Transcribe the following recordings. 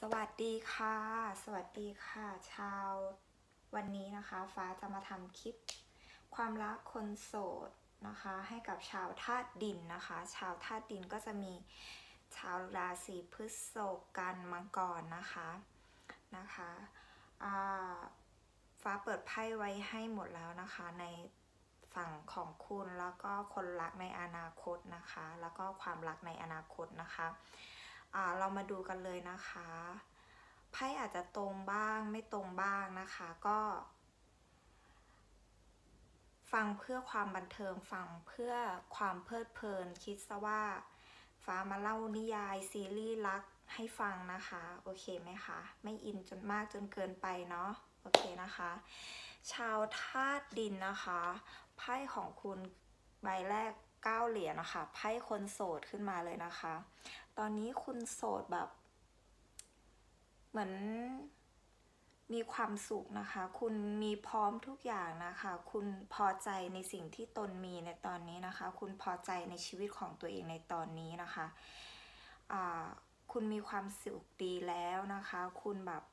สวัสดีค่ะ สวัสดีค่ะ ชาววันนี้นะคะ ฟ้าจะมาทำคลิป ความรักคนโสดนะคะ ให้กับชาวธาตุดินนะคะ ชาวธาตุดินก็จะมีชาวราศีพฤษภกันมังกรนะคะนะคะฟ้าเปิดไพ่ไว้ให้หมดแล้วนะคะในฝั่งของคุณแล้วก็คนรักในอนาคตนะคะ แล้วก็ความรักในอนาคตนะคะ เรามาดูกันเลยนะคะไพ่อาจจะตรงบ้างไม่ตรงบ้างนะคะก็ ฟังเพื่อความบันเทิงฟังเพื่อความเพลิดเพลิน คิดซะว่า ฟ้ามาเล่านิยายซีรีส์รักให้ฟังนะคะ โอเคไหมคะไม่อินจนมากจนเกินไปเนาะโอเคนะคะ ชาวธาตุดินนะคะไพ่ของคุณใบแรกเก้าเหรียญนะคะไพ่คนโสดขึ้นมาเลยนะคะ ตอนนี้คุณโสดแบบ เหมือนมีความสุขนะคะ คุณมีพร้อมทุกอย่างนะคะ คุณพอใจในสิ่งที่ตนมีในตอนนี้นะคะ คุณพอใจในชีวิตของตัวเองในตอนนี้นะคะ คุณมีความสุขดีแล้วนะคะ คุณแบบ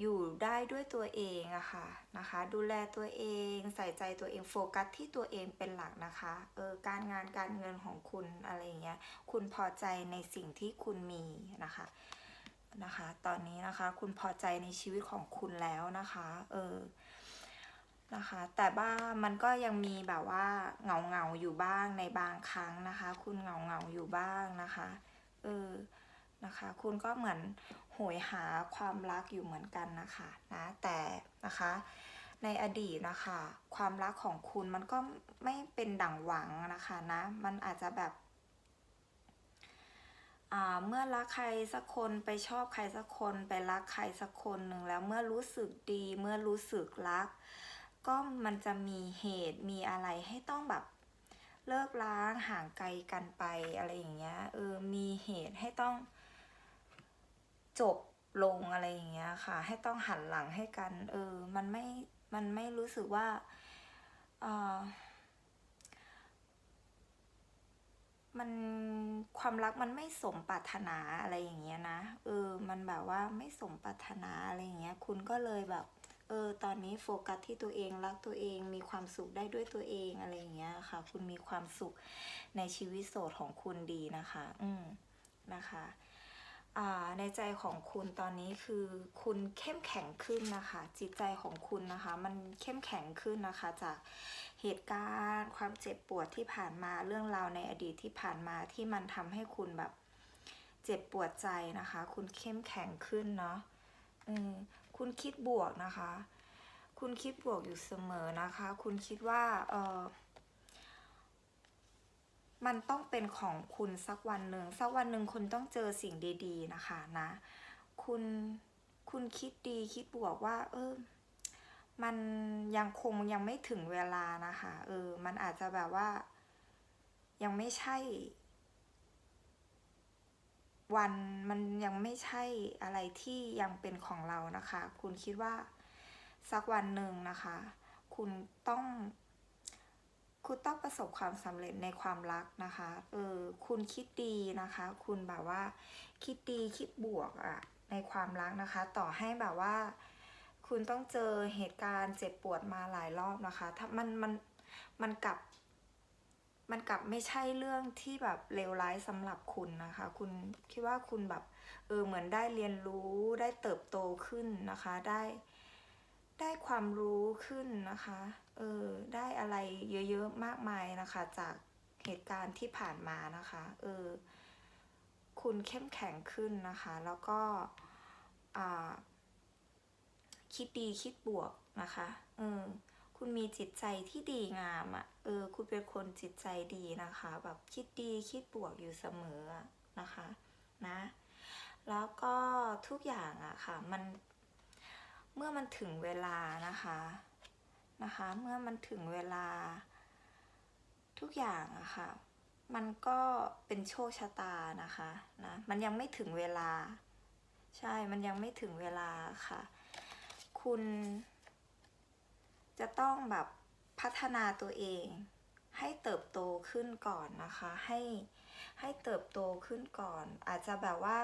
อยู่ได้ด้วยตัวเองอะค่ะนะคะ ดูแลตัวเองใส่ใจตัวเองโฟกัสที่ตัวเองเป็นหลักนะคะเออการงานการเงินของคุณอะไรเงี้ยคุณพอใจในสิ่งที่คุณมีนะคะนะคะ ตอนนี้นะคะคุณพอใจในชีวิตของคุณแล้วนะคะเออนะคะแต่ว่ามันก็ยังมีแบบว่าเหงาเงาอยู่บ้างในบางครั้งนะคะ คุณเหงาเงาอยู่บ้างนะคะเออนะคะ คุณก็เหมือน โหยหาความรักอยู่เหมือนกันนะคะนะแต่นะคะในอดีตนะคะ ความรักของคุณมันก็ไม่เป็นดั่งหวังนะคะนะมันอาจจะแบบเมื่อรักใครสักคนไปชอบใครสักคนไปรักใครสักคนหนึ่งแล้วเมื่อรู้สึกดีเมื่อรู้สึกรัก ก็มันจะมีเหตุมีอะไรให้ต้องแบบเลิกล้างห่างไกลกันไปอะไรอย่างเงี้ยเออมีเหตุให้ต้อง จบลงอะไรอย่างเงี้ยค่ะ ให้ต้องหันหลังให้กัน เออ มันไม่ มันไม่รู้สึกว่าเออมันความรักมันไม่สมปรารถนาอะไรอย่างเงี้ยนะ เออ มันแบบว่าไม่สมปรารถนาอะไรอย่างเงี้ย คุณก็เลยแบบ เออ ตอนนี้โฟกัสที่ตัวเองรักตัวเอง มีความสุขได้ด้วยตัวเองอะไรอย่างเงี้ยค่ะ คุณมีความสุขในชีวิตโสดของคุณดีนะคะ อืมนะคะ ในใจของคุณตอนนี้คือคุณเข้มแข็งขึ้นนะคะ จิตใจของคุณนะคะ มันเข้มแข็งขึ้นนะคะ จากเหตุการณ์ ความเจ็บปวดที่ผ่านมาเรื่องราวในอดีตที่ผ่านมาที่มันทำให้คุณแบบ เจ็บปวดใจนะคะ คุณเข้มแข็งขึ้นเนาะอืคุณคิดบวกนะคะ คุณคิดบวกอยู่เสมอนะคะ คุณคิดว่าเออ มันต้องเป็นของคุณสักวันหนึ่งสักวันหนึ่งคุณต้องเจอสิ่งดีๆนะคะนะ คุณคุณคิดดีคิดบวกว่า เออมันยังคงยังไม่ถึงเวลานะคะเออ มันอาจจะแบบว่า ยังไม่ใช่ วันมันยังไม่ใช่อะไรที่ยังเป็นของเรานะคะ คุณคิดว่าสักวันหนึ่งนะคะ คุณต้อง คุณต้องประสบความสำเร็จในความรักนะคะ เออ คุณคิดดีนะคะ คุณแบบว่า คิดดีคิดบวกอะในความรักนะคะ ต่อให้แบบว่า คุณต้องเจอเหตุการณ์เจ็บปวดมาหลายรอบนะคะ ถ้ามันมันมันกลับ มันกลับไม่ใช่เรื่องที่แบบเลวร้ายสำหรับคุณนะคะ คุณคิดว่าคุณแบบ เออ เหมือนได้เรียนรู้ได้เติบโตขึ้นนะคะ ได้ได้ ความรู้ขึ้นนะคะ เออ ได้อะไรเยอะๆมากมายนะคะ จากเหตุการณ์ที่ผ่านมานะคะ เออ คุณเข้มแข็งขึ้นนะคะ แล้วก็อ่าคิดดีคิดบวกนะคะ เออ คุณมีจิตใจที่ดีงามอะ่ะ เออ คุณเป็นคนจิตใจดีนะคะ แบบคิดดีคิดบวกอยู่เสมอนะคะ นะ แล้วก็ทุกอย่างอะค่ะ มัน เมื่อมันถึงเวลานะคะนะคะ เมื่อมันถึงเวลา ทุกอย่างอะค่ะมันก็เป็นโชคชะตานะคะนะมันยังไม่ถึงเวลา ใช่มันยังไม่ถึงเวลาค่ะ คุณจะต้องแบบพัฒนาตัวเอง ให้เติบโตขึ้นก่อนนะคะ ให้ให้เติบโตขึ้นก่อน อาจจะแบบว่า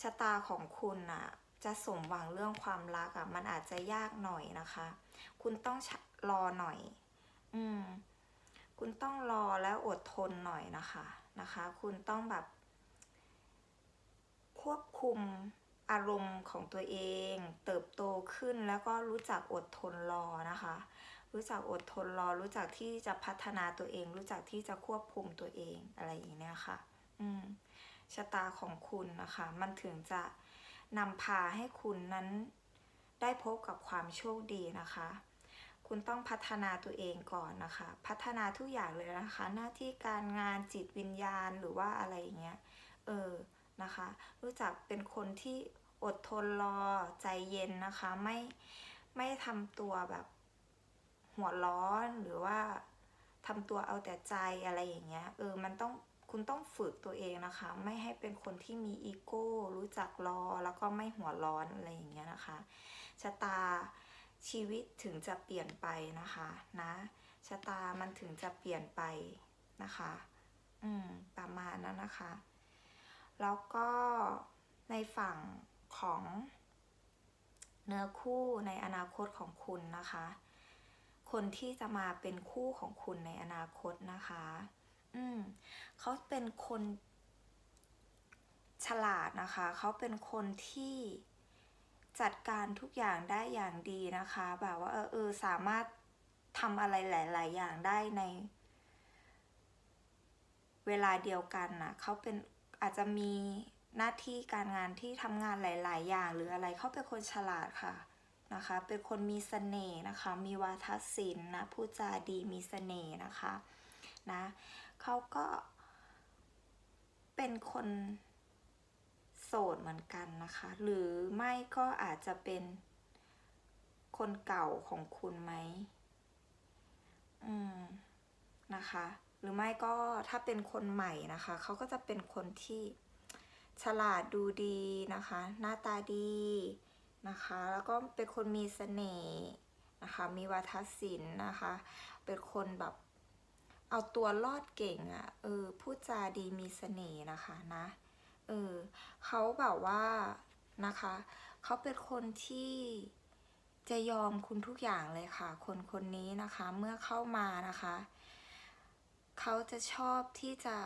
ชะตาของคุณน่ะ จะสมหวังเรื่องความรักอะ่ะ มันอาจจะยากหน่อยนะคะ คุณต้องรอหน่อย อืม คุณต้องรอแล้วอดทนหน่อยนะคะนะคะ คุณต้องแบบ ควบคุมอารมณ์ของตัวเอง เติบโตขึ้นแล้วก็รู้จักอดทนรอนะคะ รู้จักอดทนรอ รู้จักที่จะพัฒนาตัวเอง รู้จักที่จะควบคุมตัวเองอะไรอย่างเนี้ยค่ะ อืมชะตาของคุณนะคะ มันถึงจะ นำพาให้คุณนั้นได้พบกับความโชคดีนะคะ คุณต้องพัฒนาตัวเองก่อนนะคะ พัฒนาทุกอย่างเลยนะคะ หน้าที่การงานจิตวิญญาณหรือว่าอะไรอย่างเงี้ย เออ นะคะ รู้จักเป็นคนที่อดทนรอใจเย็นนะคะ ไม่ ไม่ทำตัวแบบหัวร้อนหรือว่าทำตัวเอาแต่ใจอะไรอย่างเงี้ย เออ มันต้อง คุณต้องฝึกตัวเองนะคะ ไม่ให้เป็นคนที่มีอีโก้รู้จักรอแล้วก็ไม่หัวร้อนอะไรอย่างเงี้ยนะคะชะตาชีวิตถึงจะเปลี่ยนไปนะคะนะชะตามันถึงจะเปลี่ยนไปนะคะ อืมประมาณนั้นนะคะ แล้วก็ในฝั่งของเนื้อคู่ในอนาคตของคุณนะคะ คนที่จะมาเป็นคู่ของคุณในอนาคตนะคะ อืมเขาเป็นคนฉลาดนะคะ เขาเป็นคนที่จัดการทุกอย่างได้อย่างดีนะคะ แบบว่าเออเออสามารถทำอะไรหลาย ๆ อย่างได้ใน เวลาเดียวกันนะเขาเป็นอาจจะมีหน้าที่การงานที่ทำงานหลาย ๆ อย่างหรืออะไรเขาเป็นคนฉลาดค่ะนะคะ เป็นคนมีเสน่ห์นะคะ มีวาทศิลป์นะ พูดจาดีมีเสน่ห์นะคะ นะ เขาก็ เป็นคนโสดเหมือนกันนะคะ หรือไม่ก็อาจจะเป็นคนเก่าของคุณไหมอืมนะคะ หรือไม่ก็ถ้าเป็นคนใหม่นะคะ เขาก็จะเป็นคนที่ฉลาดดูดีนะคะ หน้าตาดีนะคะ แล้วก็เป็นคนมีเสน่ห์นะคะ มีวาทศิลป์นะคะ เป็นคนแบบ เอาตัวรอดเก่งอะ่ะ เออพูดจาดีมีเสน่ห์นะคะนะ เออเขาแบบว่านะคะ เขาเป็นคนที่จะยอมคุณทุกอย่างเลยค่ะ คนคนนี้นะคะเมื่อเข้ามานะคะ เขาจะชอบที่จะ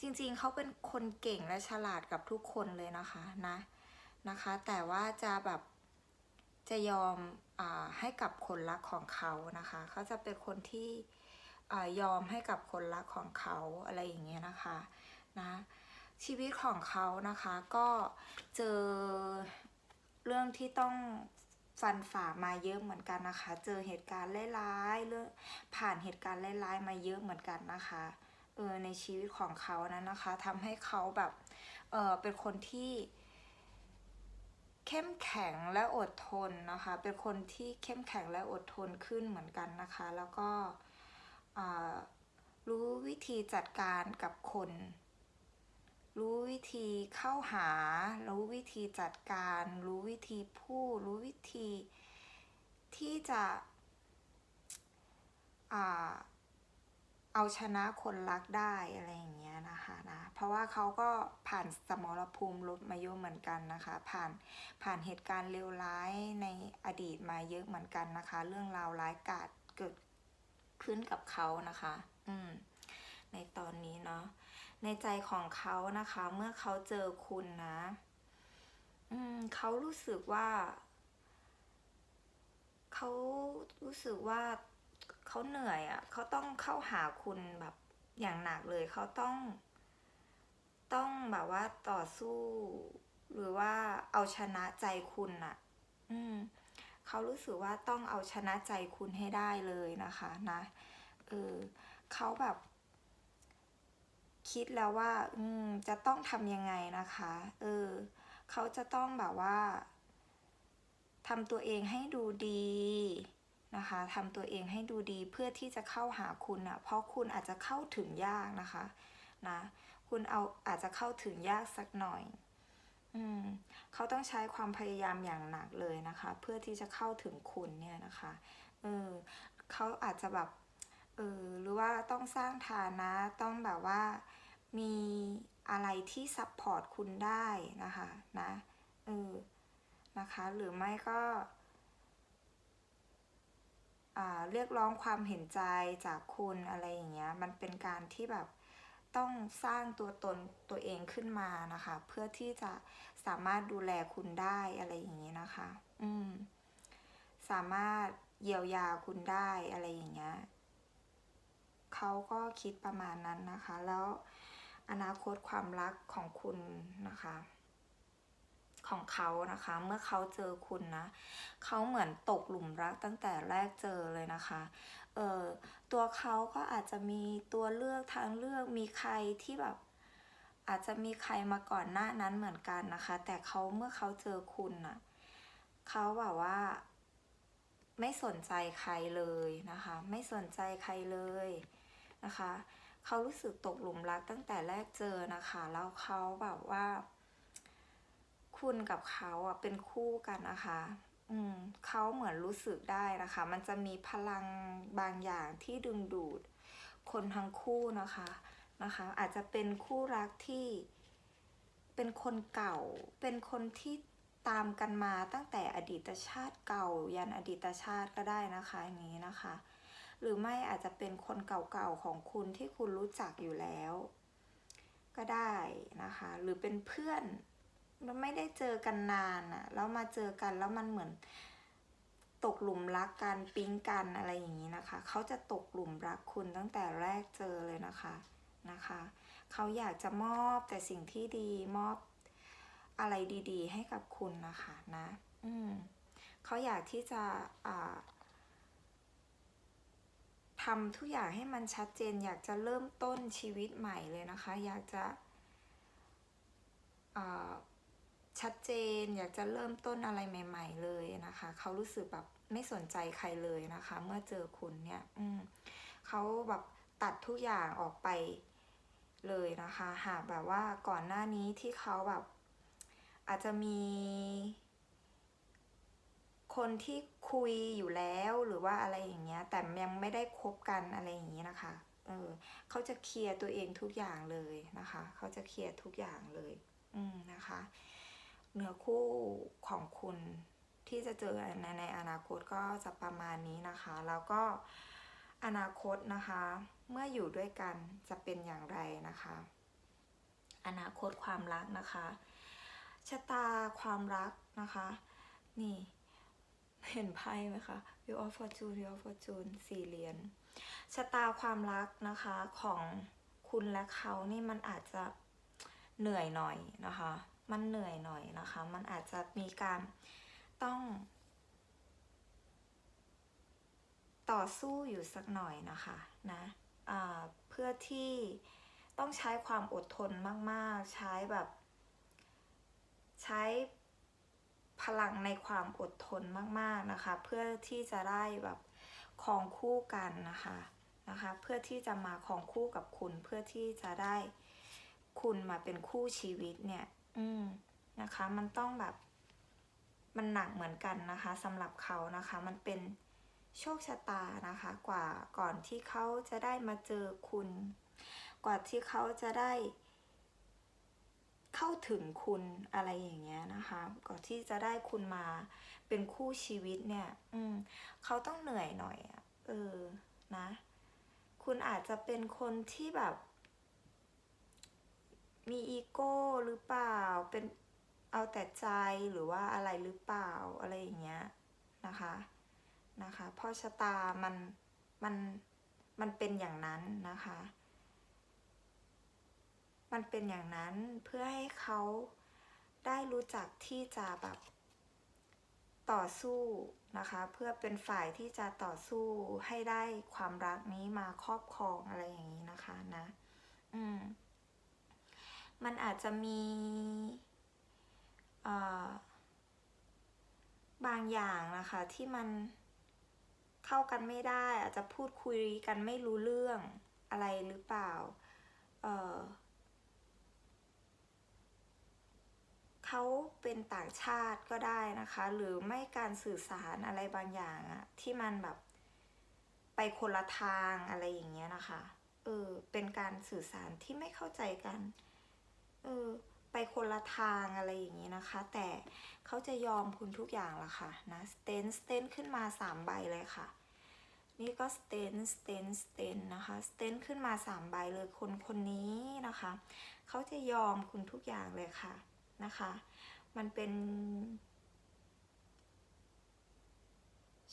จริงๆ เขาเป็นคนเก่งและฉลาดกับทุกคนเลยนะคะนะนะคะ แต่ว่าจะแบบจะยอม ให้กับคนรักของเขานะคะ เขาจะเป็นคนที่ยอมให้กับคนรักของเขาอะไรอย่างเงี้ยนะคะนะชีวิตของเขานะคะก็เจอเรื่องที่ต้องฟันฝ่ามาเยอะเหมือนกันนะคะ เจอเหตุการณ์ร้ายๆเรื่องผ่านเหตุการณ์ร้ายๆมาเยอะเหมือนกันนะคะเออในชีวิตของเขานั้นนะคะทำให้เขาแบบเออเป็นคนที่ เข้มแข็งและอดทนนะคะ เป็นคนที่เข้มแข็งและอดทนขึ้นเหมือนกันนะคะ แล้วก็รู้วิธีจัดการกับคน รู้วิธีเข้าหา รู้วิธีจัดการ รู้วิธีพูด รู้วิธีที่จะอ่า เอาชนะคนรักได้อะไรอย่างเงี้ยนะคะนะเพราะว่าเขาก็ผ่านสมรภูมิลบมาเยอะเหมือนกันนะคะ ผ่านผ่านเหตุการณ์เลวร้ายในอดีตมาเยอะเหมือนกันนะคะ เรื่องราวร้ายกาจเกิดขึ้นกับเขานะคะ อืม ในตอนนี้เนาะในใจของเขานะคะ เมื่อเขาเจอคุณนะ อืมเขารู้สึกว่า เขารู้สึกว่า เขาเหนื่อยอะ่ะเขาต้องเข้าหาคุณแบบอย่างหนักเลยเขาต้อง ต้องแบบว่าต่อสู้ หรือว่าเอาชนะใจคุณอะ่ะ อืมเขารู้สึกว่าต้องเอาชนะใจคุณให้ได้เลยนะคะนะเออเขาแบบ คิดแล้วว่า อืมจะต้องทำยังไงนะคะ เออเขาจะต้องแบบว่าทำตัวเองให้ดูดี นะคะทำตัวเองให้ดูดีเพื่อที่จะเข้าหาคุณอะ่ะเพราะคุณอาจจะเข้าถึงยากนะคะนะคุณเอาอาจจะเข้าถึงยากสักหน่อยอืมเขาต้องใช้ความพยายามอย่างหนักเลยนะคะ เพื่อที่จะเข้าถึงคุณเนี่ยนะคะเออเขาอาจจะแบบเออหรือว่าต้องสร้างฐานะต้องแบบว่ามีอะไรที่ซัพพอร์ตคุณได้นะคะนะเออนะคะหรือไม่ก็ เรียกร้องความเห็นใจจากคุณอะไรอย่างเงี้ย มันเป็นการที่แบบต้องสร้างตัวตนตัวเองขึ้นมานะคะ เพื่อที่จะสามารถดูแลคุณได้อะไรอย่างเงี้ยนะคะ อืม สามารถเยียวยาคุณได้อะไรอย่างเงี้ยเขาก็คิดประมาณนั้นนะคะ แล้วอนาคตความรักของคุณนะคะ ของเขานะคะ เมื่อเขาเจอคุณนะเขาเหมือนตกหลุมรักตั้งแต่แรกเจอเลยนะคะเออตัวเขาก็อาจจะมีตัวเลือกทางเลือกมีใครที่แบบ อาจจะมีใครมาก่อนหน้านั้นเหมือนกันนะคะ แต่เขาเมื่อเขาเจอคุณน่ะเขาแบบว่า ไม่สนใจใครเลยนะคะ ไม่สนใจใครเลยนะคะเขารู้สึกตกหลุมรักตั้งแต่แรกเจอนะคะ แล้วเขาแบบว่า คุณกับเขาอะเป็นคู่กันนะคะอืมเขาเหมือนรู้สึกได้นะคะ มันจะมีพลังบางอย่างที่ดึงดูด คนทั้งคู่นะคะนะคะ อาจจะเป็นคู่รักที่เป็นคนเก่า เป็นคนที่ตามกันมาตั้งแต่อดีตชาติเก่า ยันอดีตชาติก็ได้นะคะอย่างนี้นะคะ หรือไม่อาจจะเป็นคนเก่าๆของคุณที่คุณรู้จักอยู่แล้ว ก็ได้นะคะ หรือเป็นเพื่อน มันไม่ได้เจอกันนานอะแล้วมาเจอกันแล้วมันเหมือนตกหลุมรักกันปิ๊งกันอะไรอย่างนี้นะคะ เขาจะตกหลุมรักคุณตั้งแต่แรกเจอเลยนะคะนะคะ เขาอยากจะมอบแต่สิ่งที่ดีมอบอะไรดีๆ ให้กับคุณนะคะนะอืมเขาอยากที่จะอ่าทำทุกอย่างให้มันชัดเจน อยากจะเริ่มต้นชีวิตใหม่เลยนะคะ อยากจะอ่า ชัดเจนอยากจะเริ่มต้นอะไรใหม่ ๆ เลยนะคะ เขารู้สึกแบบไม่สนใจใครเลยนะคะ เมื่อเจอคุณเนี่ยอืมเขาแบบตัดทุกอย่างออกไปเลยนะคะ หากแบบว่าก่อนหน้านี้ที่เขาแบบ อาจจะมี คนที่คุยอยู่แล้วหรือว่าอะไรอย่างเงี้ย แต่ยังไม่ได้คบกันอะไรอย่างนี้นะคะเออเขาจะเคลียร์ตัวเองทุกอย่างเลยนะคะ เขาจะเคลียร์ทุกอย่างเลย อืมนะคะ เนื้อคู่ของคุณที่จะเจอในในอนาคตก็จะประมาณนี้นะคะ แล้วก็อนาคตนะคะ เมื่ออยู่ด้วยกันจะเป็นอย่างไรนะคะ อนาคตความรักนะคะชะตาความรักนะคะ นี่เห็นไพ่ไหมคะ Wheel of Fortune Wheel of Fortune สี่เหรียญชะตาความรักนะคะของคุณและเขานี่มันอาจจะเหนื่อยหน่อยนะคะ มันเหนื่อยหน่อยนะคะ มันอาจจะมีการต้อง ต่อสู้อยู่สักหน่อยนะคะนะอ่าเพื่อที่ต้องใช้ความอดทนมาก ๆ ใช้แบบ ใช้พลังในความอดทนมาก ๆ นะคะ เพื่อที่จะได้แบบครองคู่กันนะคะนะคะเพื่อที่จะมาครองคู่กับคุณเพื่อที่จะได้คุณมาเป็นคู่ชีวิตเนี่ย อืมนะคะ มันต้องแบบ มันหนักเหมือนกันนะคะสำหรับเขานะคะ มันเป็นโชคชะตานะคะ กว่าก่อนที่เขาจะได้มาเจอคุณ กว่าที่เขาจะได้ เข้าถึงคุณอะไรอย่างเงี้ยนะคะ ก่อนที่จะได้คุณมาเป็นคู่ชีวิตเนี่ย อืมเขาต้องเหนื่อยหน่อยอะเออนะ คุณอาจจะเป็นคนที่แบบ มีอีโก้หรือเปล่า เป็นเอาแต่ใจหรือว่าอะไรหรือเปล่าอะไรอย่างเงี้ยนะคะนะคะเพราะชะตามันมันมันเป็นอย่างนั้นนะคะ มันเป็นอย่างนั้นเพื่อให้เขาได้รู้จักที่จะแบบต่อสู้นะคะเพื่อเป็นฝ่ายที่จะต่อสู้ให้ได้ความรักนี้มาครอบครองอะไรอย่างนี้นะคะนะ อืม มันอาจจะมีบางอย่างนะคะที่มันเข้ากันไม่ได้ อาจจะพูดคุยกันไม่รู้เรื่องอะไรหรือเปล่าเเขาเป็นต่างชาติก็ได้นะคะ หรือไม่การสื่อสารอะไรบางอย่างอะที่มันแบบไปคนละทางอะไรอย่างเงี้ยนะคะ เออ เป็นการสื่อสารที่ไม่เข้าใจกัน เออ ไปคนละทางอะไรอย่างนี้นะคะ แต่เขาจะยอมคุณทุกอย่างละค่ะนะสเตนสเตนขึ้นมาสามใบเลยค่ะ นี่ก็สเตนสเตนสเตนนะคะสเตนขึ้นมาสามใบเลยคนคนนี้นะคะเขาจะยอมคุณทุกอย่างเลยค่ะนะคะ มันเป็น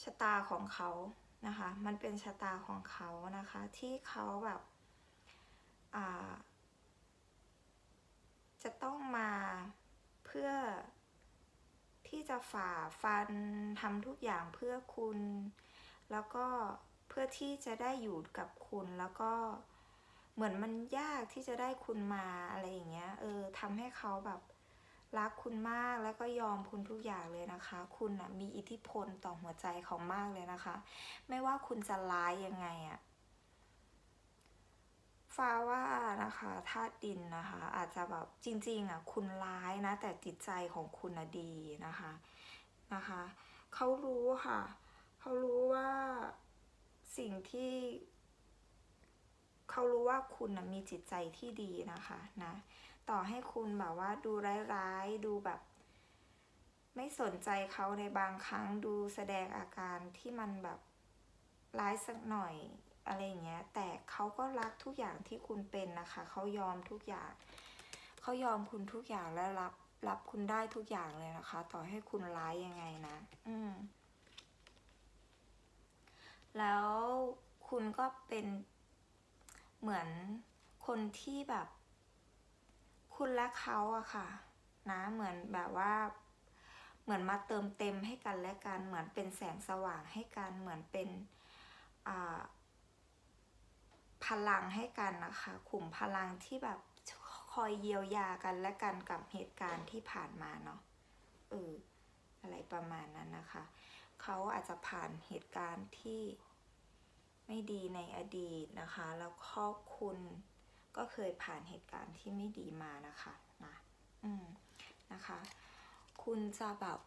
ชะตาของเขานะคะ มันเป็นชะตาของเขานะคะ ที่เขาแบบ อ่า จะต้องมาเพื่อที่จะฝ่าฟันทำทุกอย่างเพื่อคุณ แล้วก็เพื่อที่จะได้อยู่กับคุณแล้วก็เหมือนมันยากที่จะได้คุณมาอะไรอย่างเงี้ยเออทำให้เขาแบบรักคุณมากแล้วก็ยอมคุณทุกอย่างเลยนะคะ คุณนะมีอิทธิพลต่อหัวใจเขามากเลยนะคะ ไม่ว่าคุณจะร้ายยังไงอะ ฟ้าว่านะคะธาตุดินนะคะ อาจจะแบบจริงๆอะคุณร้ายนะ แต่จิตใจของคุณนะดีนะคะนะคะเขารู้ค่ะเขารู้ว่าสิ่งที่เขารู้ว่าคุณนะมีจิตใจที่ดีนะคะนะต่อให้คุณแบบว่าดูร้ายๆดูแบบ ไม่สนใจเขาในบางครั้งดูแสดงอาการที่มันแบบร้ายสักหน่อย อะไรอย่างเงี้ย แต่เขาก็รักทุกอย่างที่คุณเป็นนะคะ เขายอมทุกอย่าง เขายอมคุณทุกอย่างและรับรับคุณได้ทุกอย่างเลยนะคะ ต่อให้คุณร้ายยังไงนะ อืม แล้วคุณก็เป็นเหมือนคนที่แบบ คุณและเขาอะค่ะ นะ เหมือนแบบว่า เหมือนมาเติมเต็มให้กันและกัน เหมือนเป็นแสงสว่างให้กัน เหมือนเป็นอ่า พลังให้กันนะคะขุมพลังที่แบบคอยเยียวยากันและกันกับเหตุการณ์ที่ผ่านมาเนาะเอออะไรประมาณนั้นนะคะ เขาอาจจะผ่านเหตุการณ์ที่ไม่ดีในอดีตนะคะ แล้วครอบคุณก็เคยผ่านเหตุการณ์ที่ไม่ดีมานะคะนะอืมนะคะ คุณจะแบบ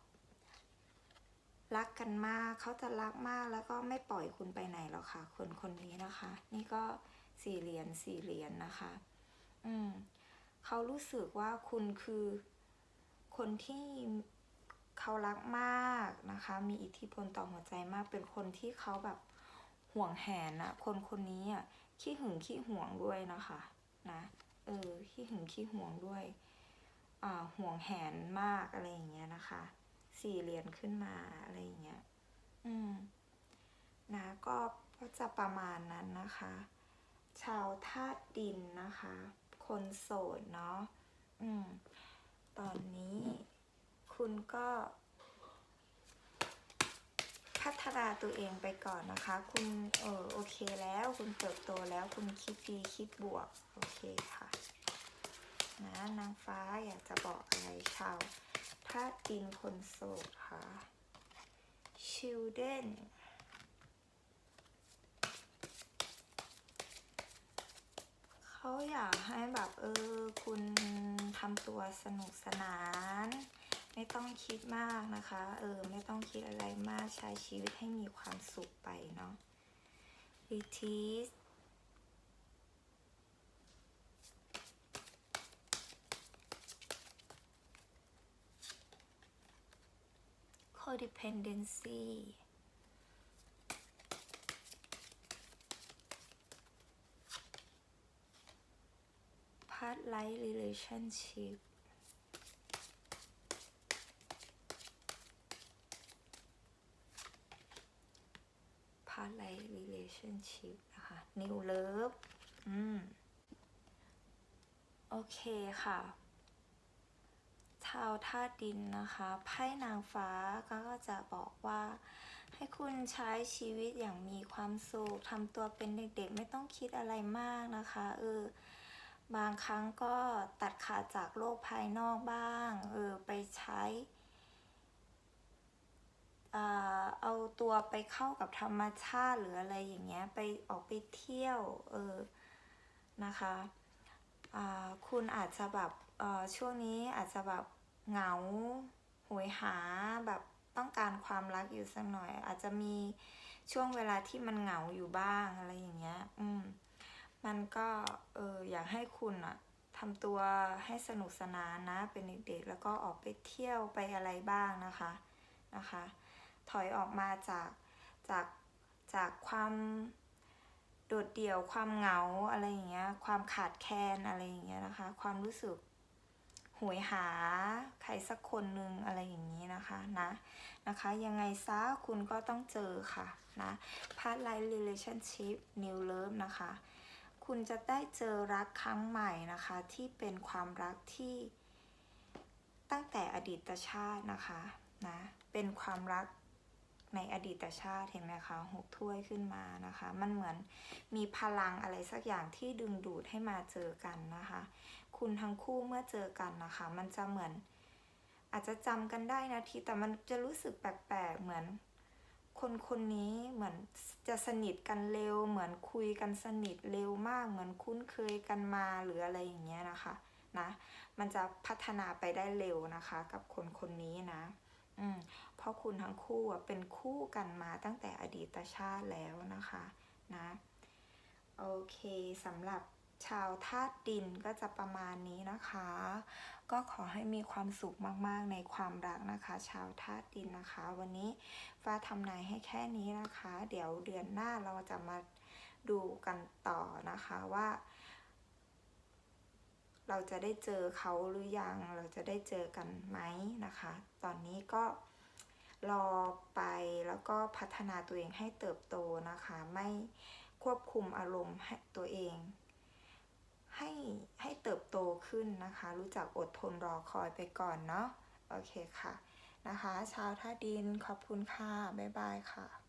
รักกันมากเขาจะรักมากแล้วก็ไม่ปล่อยคุณไปไหนหรอกค่ะ คนคนนี้นะคะ นี่ก็สี่เหรียญสี่เหรียญนะคะ อืมเขารู้สึกว่าคุณคือ คนที่เขารักมากนะคะ มีอิทธิพลต่อหัวใจมาก เป็นคนที่เขาแบบห่วงแหนอะคนคนนี้อะขี้หึงขี้ห่วงด้วยนะคะนะเออขี้หึงขี้ห่วงด้วยอ่าห่วงแหนมากอะไรอย่างเงี้ยนะคะ สี่เหรียญขึ้นมาอะไรอย่างเงี้ย อืม นะก็ก็จะประมาณนั้นนะคะ ชาวธาตุดินนะคะ คนโสดเนาะ อืม ตอนนี้คุณก็ พัฒนาตัวเองไปก่อนนะคะ คุณเออโอเคแล้ว คุณเติบโตแล้ว คุณคิดดีคิดบวก โอเคค่ะ นะนางฟ้าอยากจะบอกอะไรชาว ธาตุดินคนโสดค่ะ children เขาอยากให้แบบเออคุณทำตัวสนุกสนาน ไม่ต้องคิดมากนะคะ เออ ไม่ต้องคิดอะไรมากใช้ชีวิตให้มีความสุขไปเนาะ r codependency part life relationship พาร์ l i f e relationship นะคะ new love อืม โอเคค่ะ ชาวธาตุดินนะคะไพ่นางฟ้าก็จะบอกว่า ให้คุณใช้ชีวิตอย่างมีความสุขทำตัวเป็นเด็กๆ ไม่ต้องคิดอะไรมากนะคะเออบางครั้งก็ตัดขาดจากโลกภายนอกบ้างเออไปใช้อ่าเอาตัวไปเข้ากับธรรมชาติหรืออะไรอย่างเงี้ยไปออกไปเที่ยวเออนะคะอ่าคุณอาจจะแบบ ช่วงนี้อาจจะแบบเหงาโหยหาแบบต้องการความรักอยู่สักหน่อย อาจจะมีช่วงเวลาที่มันเหงาอยู่บ้างอะไรอย่างเงี้ย อืม มันก็เอออยากให้คุณอะทำตัวให้สนุกสนานนะเป็นเด็กๆแล้วก็ออกไปเที่ยวไปอะไรบ้างนะคะนะคะ ถอยออกมาจากจากจากความโดดเดี่ยวความเหงาอะไรอย่างเงี้ยความขาดแคลนอะไรอย่างเงี้ยนะคะ ความรู้สึก หวยหาใครสักคนหนึ่งอะไรอย่างนี้นะคะนะนะคะ ยังไงซะคุณก็ต้องเจอค่ะนะพาร์ทไลฟ์ relationship new love นะคะ คุณจะได้เจอรักครั้งใหม่นะคะ ที่เป็นความรักที่ตั้งแต่อดีตชาตินะคะนะเป็นความรักในอดีตชาติเห็นไหมคะหกถ้วยขึ้นมานะคะ มันเหมือนมีพลังอะไรสักอย่างที่ดึงดูดให้มาเจอกันนะคะ คุณทั้งคู่เมื่อเจอกันนะคะ มันจะเหมือน อาจจะจำกันได้นาทีแต่มันจะรู้สึกแปลกๆเหมือน คนคนนี้เหมือนจะสนิทกันเร็ว เหมือนคุยกันสนิทเร็วมาก เหมือนคุ้นเคยกันมาหรืออะไรอย่างเงี้ยนะคะนะ มันจะพัฒนาไปได้เร็วนะคะ กับคนคนนี้นะอืมเพราะคุณทั้งคู่เป็นคู่กันมาตั้งแต่อดีตชาติแล้วนะคะนะ โอเคสำหรับ ชาวธาตุดินก็จะประมาณนี้นะคะ ก็ขอให้มีความสุขมากๆในความรักนะคะ ชาวธาตุดินนะคะ วันนี้ฟ้าทำนายให้แค่นี้นะคะ เดี๋ยวเดือนหน้าเราจะมาดูกันต่อนะคะว่า เราจะได้เจอเขาหรือยัง เราจะได้เจอกันไหมนะคะ ตอนนี้ก็รอไปแล้วก็พัฒนาตัวเองให้เติบโตนะคะ ไม่ควบคุมอารมณ์ให้ตัวเอง ให้ให้เติบโตขึ้นนะคะ รู้จักอดทนรอคอยไปก่อนเนาะโอเคค่ะนะคะ ชาวท่าดินขอบคุณค่ะ บ๊ายบายค่ะ